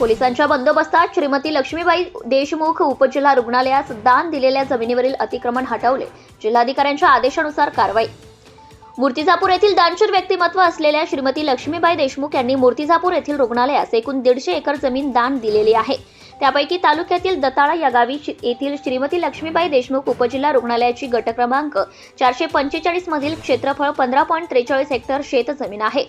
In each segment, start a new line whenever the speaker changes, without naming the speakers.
पोलिसांच्या बंदोबस्तात श्रीमती लक्ष्मीबाई देशमुख उपजिल्हा रुग्णालयास दान दिलेल्या जमिनीवरील अतिक्रमण हटवले. जिल्हाधिकाऱ्यांच्या आदेशानुसार कारवाई. मूर्तिजापूर येथील दानशूर व्यक्तिमत्व असलेल्या श्रीमती लक्ष्मीबाई देशमुख यांनी मूर्तिजापूर येथील रुग्णालयास एकूण दीडशे एकर जमीन दान दिलेली आहे. त्यापैकी तालुक्यातील दताळा या गावी येथील श्रीमती लक्ष्मीबाई देशमुख उपजिल्हा रुग्णालयाची गट क्रमांक चारशे पंचेचाळीस मधील क्षेत्रफळ पंधरा पॉईंट त्रेचाळीस हेक्टर शेतजमीन आहे.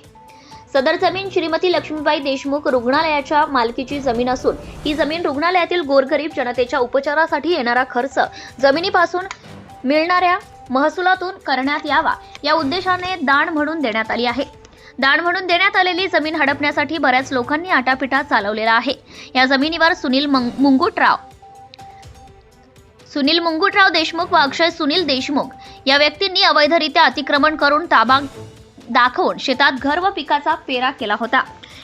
सदर जमीन श्रीमती लक्ष्मीबाई देशमुख रुग्णालयाच्या मालकीची जमीन असून ही जमीन रुग्णालयातील गोरगरीब जनतेच्या उपचारासाठी येणारा खर्च जमिनीपासून मिळणाऱ्या महसुलातून करण्यात यावा या उद्देशाने दान म्हणून देण्यात आली आहे. दाण म्हणून देण्यात आलेली जमीन हडपण्यासाठी बऱ्याच लोकांनी आटापिटा चालवलेला आहे. या जमिनीवर सुनील मुंगुटराव सुनील मुंगुटराव देशमुख व अक्षय सुनील देशमुख या व्यक्तींनी अवैधरित्या अतिक्रमण करून ताबा दाखवून शेतात घर व पिकाचा पेरा केला होता.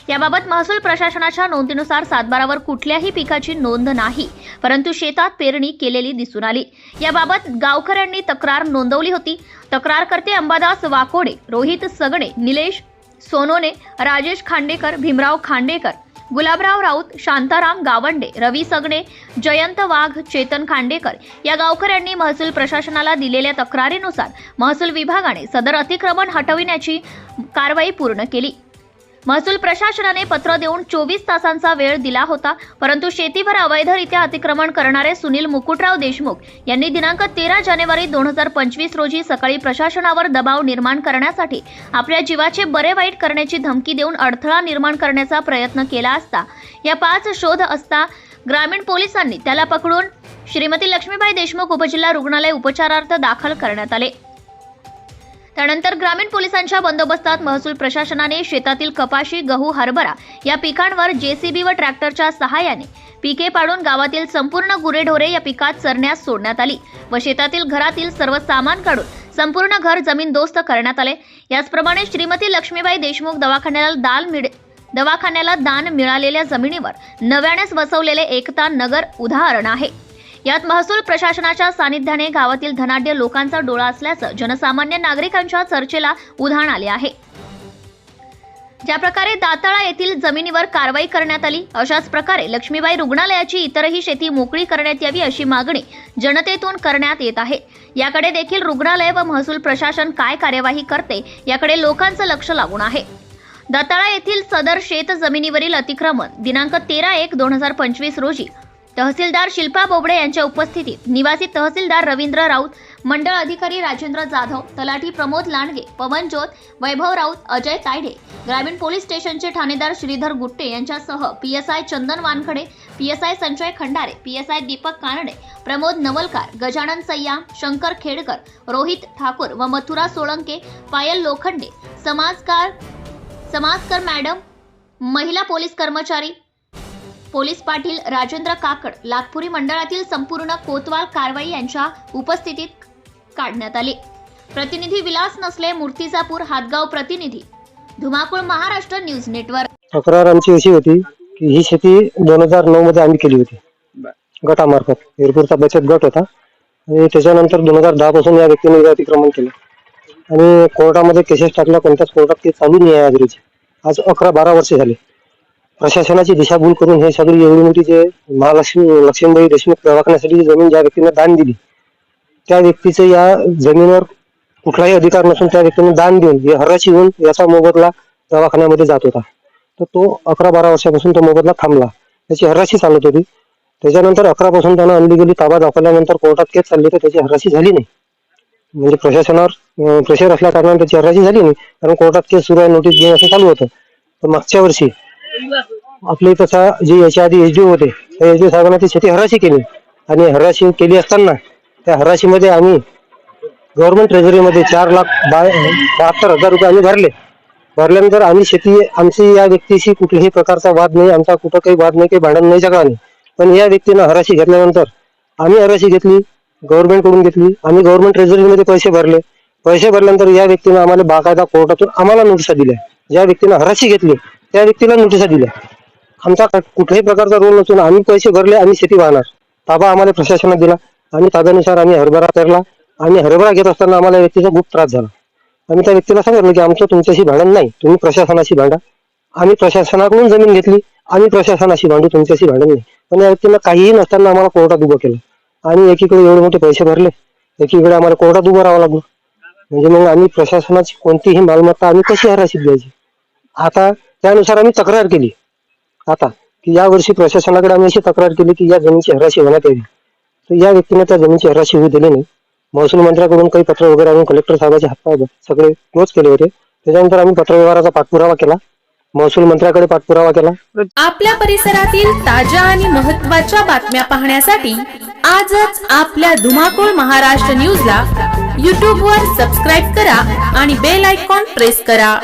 याबाबत महसूल प्रशासनाच्या नोंदीनुसार सातबारावर कुठल्याही पिकाची नोंद नाही परंतु शेतात पेरणी केलेली दिसून आली. याबाबत गावकऱ्यांनी तक्रार नोंदवली होती. तक्रारकर्ते अंबादास वाकोडे रोहित सगणे निलेश सोनोने राजेश खांडेकर भीमराव खांडेकर गुलाबराव राऊत शांताराम गावंडे रवी सगणे जयंत वाघ चेतन खांडेकर या गावकऱ्यांनी महसूल प्रशासनाला दिलेल्या तक्रारीनुसार महसूल विभागाने सदर अतिक्रमण हटविण्याची कारवाई पूर्ण केली. महसूल प्रशासनाने पत्र देऊन चोवीस तासांचा वेळ दिला होता परंतु शेतीवर अवैधरित्या अतिक्रमण करणारे सुनील मुकुटराव देशमुख यांनी दिनांक तेरा जानेवारी दोन हजार पंचवीस रोजी सकाळी प्रशासनावर दबाव निर्माण करण्यासाठी आपल्या जीवाचे बरे वाईट करण्याची धमकी देऊन अडथळा निर्माण करण्याचा प्रयत्न केला असता या पाच शोध असता ग्रामीण पोलिसांनी त्याला पकडून श्रीमती लक्ष्मीबाई देशमुख उपजिल्हा रुग्णालय उपचारार्थ दाखल करण्यात आले. त्यानंतर ग्रामीण पोलिसांच्या बंदोबस्तात महसूल प्रशासनाने शेतातील कपाशी गहू हरभरा या पिकांवर जेसीबी व ट्रॅक्टरच्या सहाय्याने पिके पाडून गावातील संपूर्ण गुरेढोरे या पिकात चरण्यास सोडण्यात आली व शेतातील घरातील सर्व सामान काढून संपूर्ण घर जमीनदोस्त करण्यात आले. याचप्रमाणे श्रीमती लक्ष्मीबाई देशमुख दवाखान्याला दाल मिळ दवाखान्याला दान मिळालेल्या जमिनीवर नव्यानेच वसवलेले एकता नगर उदाहरण आहे. यात महसूल प्रशासनाच्या सानिध्याने गावातील धनाढ्य लोकांचा डोळा असल्याचं जनसामान्य नागरिकांच्या चर्चेला उधाण आले आहे. ज्या प्रकारे दाताळा येथील जमिनीवर कारवाई करण्यात आली अशाच प्रकारे लक्ष्मीबाई रुग्णालयाची इतरही शेती मोकळी करण्यात यावी अशी मागणी जनतेतून करण्यात येत आहे. याकडे देखील रुग्णालय व महसूल प्रशासन काय कार्यवाही करते याकडे लोकांचं लक्ष लागून आहे. दाताळा येथील सदर शेत जमिनीवरील अतिक्रमण दिनांक तेरा एक दोन हजार पंचवीस रोजी तहसीलदार शिल्पा बोबडे यांच्या उपस्थितीत निवासी तहसीलदार रवींद्र राऊत मंडळ अधिकारी राजेंद्र जाधव तलाठी प्रमोद लांडगे पवन जोत वैभव राऊत अजय तायडे ग्रामीण पोलीस स्टेशनचे ठाणेदार श्रीधर गुट्टे यांच्यासह PSI Chandan Wankhede PSI Sanjay Khandare PSI Deepak Kanade Pramod Navalkar Gajanan Sayya Shankar Khedkar Rohit Thakur व मथुरा सोळंके पायल लोखंडे समाजकार समाजकर मॅडम महिला पोलीस कर्मचारी पोलीस पाटील राजेंद्र काकड लाखपुरी मंडळातील संपूर्ण कोतवाल कारवाई यांच्या उपस्थितीत काढण्यात आली. प्रतिनिधी विलास नसले मूर्तिजापूर हातगाव प्रतिनिधी धुमाकूळ महाराष्ट्र न्यूज नेटवर्क.
तक्रार आमची अशी होती की ही शेती दोन हजार नऊ मध्ये आम्ही केली होती. गटामार्फत. एरपूरचा बचत गट होता. आणि त्याच्यानंतर दोन हजार दहा पासून या व्यक्तीने अतिक्रमण केलं. आणि कोर्टामध्ये केसेस टाकल्या कोणत्याच कोर्टात ते चालू नाही आहे आज अकरा बारा वर्ष झाले. प्रशासनाची दिशाभूल करून हे सगळी एवढी मोठी जे महालक्ष्मी लक्ष्मीबाई देशमुख दवाखान्यासाठी जी जमीन ज्या व्यक्तीने दान दिली त्या व्यक्तीचं या जमिनीवर कुठलाही अधिकार नसून त्या व्यक्तीने दान देऊन हे हराशी होऊन याचा मोबदला दवाखान्यामध्ये जात होता. तर तो अकरा बारा वर्षापासून तो मोबदला थांबला. त्याची हराशी चालत होती. त्याच्यानंतर अकरा पासून त्यानं गेली ताबा दाखवल्यानंतर कोर्टात केस चालली तर त्याची हराशी झाली नाही. म्हणजे प्रशासनावर प्रेशर असल्या कारणाने त्याची हराशी झाली नाही. कारण कोर्टात केस सुरू आहे नोटीस देणं असं चालू होतं. तर मागच्या वर्षी आपले तसा जे याच्या आधी एचडीओ होते त्या एचडीओ साहेबांना ती शेती हराशी केली. आणि हराशी केली असताना त्या हराशीमध्ये आम्ही गव्हर्नमेंट ट्रेझरीमध्ये चार लाख बहात्तर हजार रुपये आम्ही भरले. भरल्यानंतर आम्ही शेती आमची या व्यक्तीशी कुठल्याही प्रकारचा वाद नाही आमचा कुठं काही वाद नाही काही भांडण नाही जगा नाही पण या व्यक्तीनं हराशी घेतल्यानंतर आम्ही हराशी घेतली गव्हर्नमेंटकडून घेतली आम्ही गव्हर्नमेंट ट्रेझरीमध्ये पैसे भरले. पैसे भरल्यानंतर या व्यक्तीनं आम्हाला बाकायदा कोर्टातून आम्हाला नोटिसा दिल्या. ज्या व्यक्तीनं हराशी घेतली त्या व्यक्तीला नोटिसा दिल्या. आमचा कुठल्याही प्रकारचा रोल नसून आम्ही पैसे भरले आम्ही शेती वाहणार. ताबा आम्हाला प्रशासनात दिला आणि ताब्यानुसार आम्ही हरभरा पेरला आणि हरभरा घेत असताना आम्हाला व्यक्तीचा खूप त्रास झाला. आम्ही त्या व्यक्तीला सांगितलं की आमचं तुमच्याशी भांडण नाही तुम्ही प्रशासनाशी भांडा. आम्ही प्रशासनाकडून जमीन घेतली आम्ही प्रशासनाशी भांडू तुमच्याशी भांडण नाही. पण या व्यक्तीला काहीही नसताना आम्हाला कोर्टात उभं केलं. आणि एकीकडे एवढे मोठे पैसे भरले एकीकडे आम्हाला कोर्टात उभं राहावं लागलं. म्हणजे मग आम्ही प्रशासनाची कोणतीही मालमत्ता आम्ही कशी हराशीत द्यायची आता त्यानुसार आम्ही तक्रार केली. आता की या वर्षी प्रशासनाकडे आम्ही अशी तक्रार केली की या जमिनीची हराशी होण्यात यावी. तर या व्यक्तीने त्या जमिनीची हराशी होऊ दिली नाही. महसूल मंत्र्याकडून काही पत्र वगैरे आम्ही कलेक्टर साहेबांचे हातपाय सगळे क्लोज केले होते. त्याच्यानंतर आम्ही पत्रव्यवहाराचा पाठपुरावा केला. महसूल मंत्र्याकडे पाठपुरावा केला.
आपल्या परिसरातील ताज्या आणि महत्त्वाच्या बातम्या पाहण्यासाठी आजच आपल्या धुमाकूळ महाराष्ट्र न्यूजला यूट्यूबवर सबस्क्राईब करा आणि बेल आयकॉन प्रेस करा.